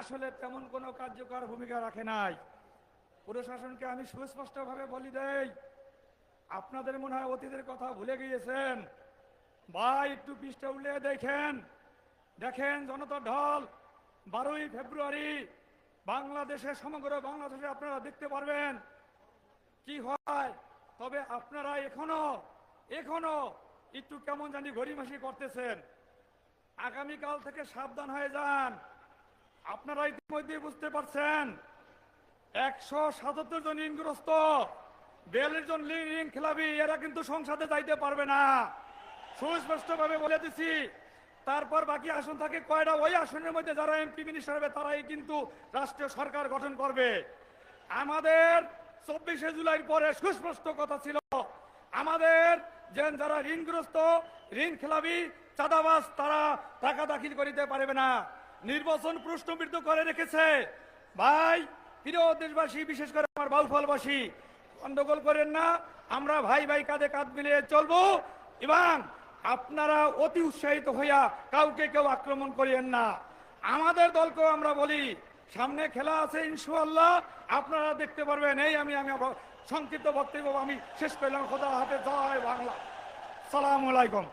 আসলে তেমন কোনো কার্যকর ভূমিকা রাখে নাই। প্রশাসনকে আমি সুস্পষ্টভাবে বলি দেই, আপনাদের মনে হয় অতীতের কথা ভুলে গিয়েছেন? বা একটু পৃষ্ঠা উল্লে দেখেন। দেখেন জনতা ঢল বারোই ফেব্রুয়ারি বাংলাদেশে সমগ্র বাংলাদেশে আপনারা দেখতে পারবেন কি হয়। তবে আপনারা এখনও এখনও একটু কেমন জানি গড়িমাসি করতেছেন। আগামীকাল থেকে সাবধান হয়ে যান। আপনারা ইতিমধ্যে বুঝতে পারছেন, একশো সাতাত্তর জন ঋণগ্রস্ত বিয়াল্লিশ জন ঋণ খেলাবি এরা কিন্তু সংসদে যাইতে পারবে না। সুস্পষ্টভাবে বলে দিছি, তারপর বাকি আসন থাকে কয়টা? ওই আসনের মধ্যে যারা এমপি মিনিস্টার হবে, তারাই কিন্তু রাষ্ট্রীয় সরকার গঠন করবে। আমাদের চব্বিশে জুলাইয়ের পরে সুস্পষ্ট কথা ছিল, আমাদের যে যারা ঋণগ্রস্ত ঋণ খেলাবি চাঁদাবাস তারা টাকা দাখিল করিতে পারবে না। নির্বাচন প্রশ্নবিদ্ধ করে রেখেছে। ভাই প্রিয় দেশবাসী, বিশেষ করে আমার বাউফলবাসী, গন্ডগোল করেন না। আমরা ভাই ভাই কাঁধে কাঁধ মিলিয়ে চলবো। এবং আপনারা অতি উৎসাহিত হইয়া কাউকে কেউ আক্রমণ করিয়েন না। আমাদের দলকেও আমরা বলি, সামনে খেলা আছে ইনশাআল্লাহ। আপনারা দেখতে পারবেন, এই আমি আমি সংক্ষিপ্ত বক্তব্য আমি শেষ করলাম। খোদা হাতে জয় বাংলা। সালাম আলাইকুম।